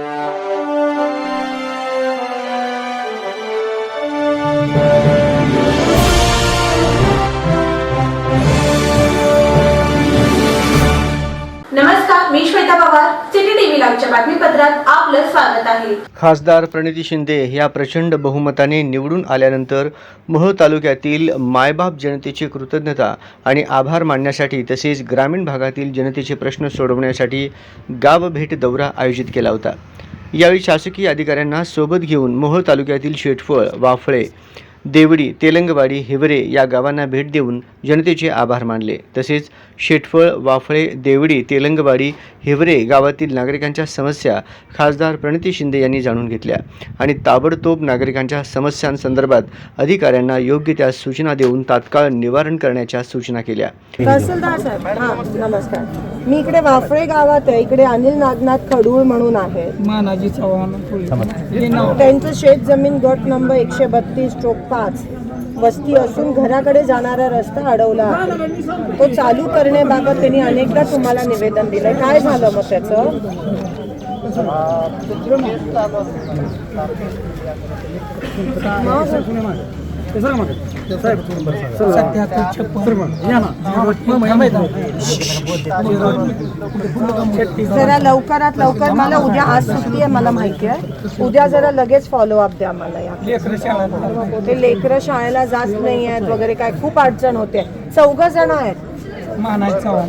नमस्कार बातमीपत्रात आपलं स्वागत आहे. खासदार प्रणिती शिंदे या प्रचंड बहुमताने निवडून आल्यानंतर मोहोळ तालुक्यातील मायबाप जनतेची कृतज्ञता आणि आभार मानण्यासाठी तसेच ग्रामीण भागातील जनतेचे प्रश्न सोडवण्यासाठी गावभेट दौरा आयोजित केला होता. यावेळी शासकीय अधिकाऱ्यांना सोबत घेऊन मोहोळ तालुक्यातील शेटफळ वाफळे देवडी तेलंगवाडी हिवरे या गावांना भेट देऊन जनतेचे आभार मानले. तसेच शेटफळ वाफळे देवडी तेलंगवाडी हिवरे गावातील नागरिकांच्या समस्या खासदार प्रणिती शिंदे यांनी जाणून घेतल्या आणि ताबडतोब नागरिकांच्या समस्यांसंदर्भात अधिकाऱ्यांना योग्य त्या सूचना देऊन तात्काळ निवारण करण्याच्या सूचना केल्या. तहसीलदार साहेब नमस्कार. मी इकडे वाफळे गावात आहे. इकडे अनिल नागनाथ खडूळ म्हणून आहे मानाजी चव्हाण हे नाव. त्यांचं शेत जमीन गट नंबर एकशे बत्तीस स्ट्रोक पाच. वस्ती असून घराकडे जाणारा रस्ता अडवला आहे. तो चालू करण्याबाबत त्यांनी अनेकदा तुम्हाला निवेदन दिलंय. काय झालं मग त्याचं? ना जरा लवकरात लवकर मला उद्या आज सुट्टी आहे मला माहिती आहे. उद्या जरा लगेच फॉलोअप द्या मला या. ते लेकरं शाळेला जात नाही आहेत वगैरे काय खूप अडचण होते. चौघ जण आहेत. चव्हाण.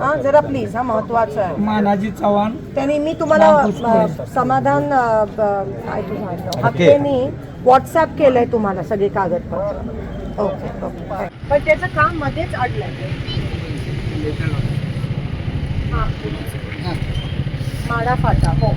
हा जरा प्लीज हा महत्वाचं आहे. मानाजी चव्हाण त्यांनी मी तुम्हाला अ, समाधान अ, ब- काय तुझं आहे? हक्केनी व्हॉट्सअप केलंय तुम्हाला सगळे कागदपत्र. Okay okay. पण त्याचं काम मध्येच अडलंय. हा. माडा फाटा हो.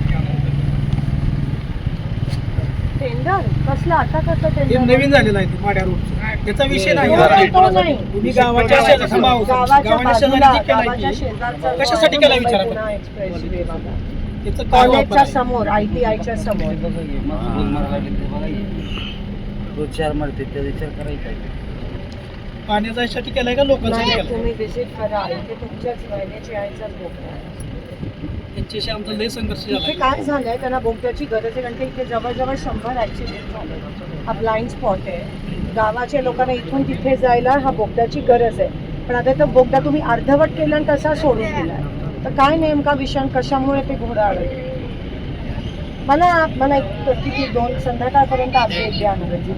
टेंडर कसलं आता कसं हे टेंडर नवीन झालेलं आहे माड्या रोडचं त्याचा विषय नाही तो नाही. तुम्ही गावाच्या शेजारी थांबा. गावाच्या गावाच्या बाजूला शेजारी जे केलंय गावाच्या ते. शेजारचा जो कशासाठी केला विचारा पुणे एक्सप्रेसवे बघा. त्याचं काय वापर कॉलेजच्या आहे? समोर आय टी आयच्या समोर चार मारते त्या विचार करायचा आहे. पाण्याचा यासाठी केलाय का लोकांसाठी नाही केलाय तुम्ही विजिट करा इथे तुमच्याच वहिनीची आईचाच बोगदा आहे त्यांच्याशी आमचा लय संघर्ष झाला. इथे काय झालंय त्यांना बोगद्याची गरज आहे कारण की इथे जवळजवळ शंभर ऍक्सिडेंट झाले. हा ब्लाइंड स्पॉट आहे. गावाच्या लोकांना इथून तिथे जायला हा बोगद्याची गरज आहे. पण आता तर बोगदा तुम्ही अर्धवट केला आणि तसा सोडून दिलाय तर काय नेमका विषय कशामुळे ते घोडा अडकले मला मला एक किती दोन संध्याकाळपर्यंत अपडेट द्या अंग्रेजी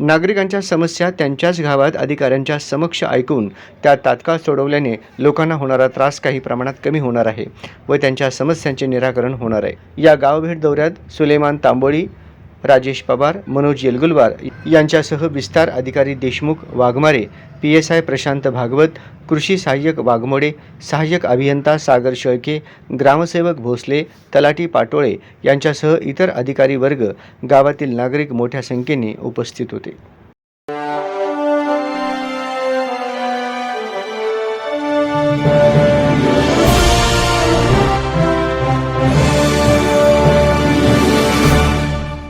नागरिकांच्या समस्या त्यांच्याच गावात अधिकाऱ्यांच्या समक्ष ऐकून त्या तात्काळ सोडवल्याने लोकांना होणारा त्रास काही प्रमाणात कमी होणार आहे व त्यांच्या समस्यांचे निराकरण होणार आहे. या गावभेट दौऱ्यात सुलेमान तांबोळी राजेश पवार मनोज येलगुलवार यांच्यासह विस्तार अधिकारी Deshmukh Waghmare P S I Prashant Bhagwat कृषी सहाय्यक वाघमोडे सहाय्यक अभियंता सागर शेळके ग्रामसेवक भोसले तलाठी पाटोळे यांच्यासह इतर अधिकारी वर्ग गावातील नागरिक मोठ्या संख्येने उपस्थित होते.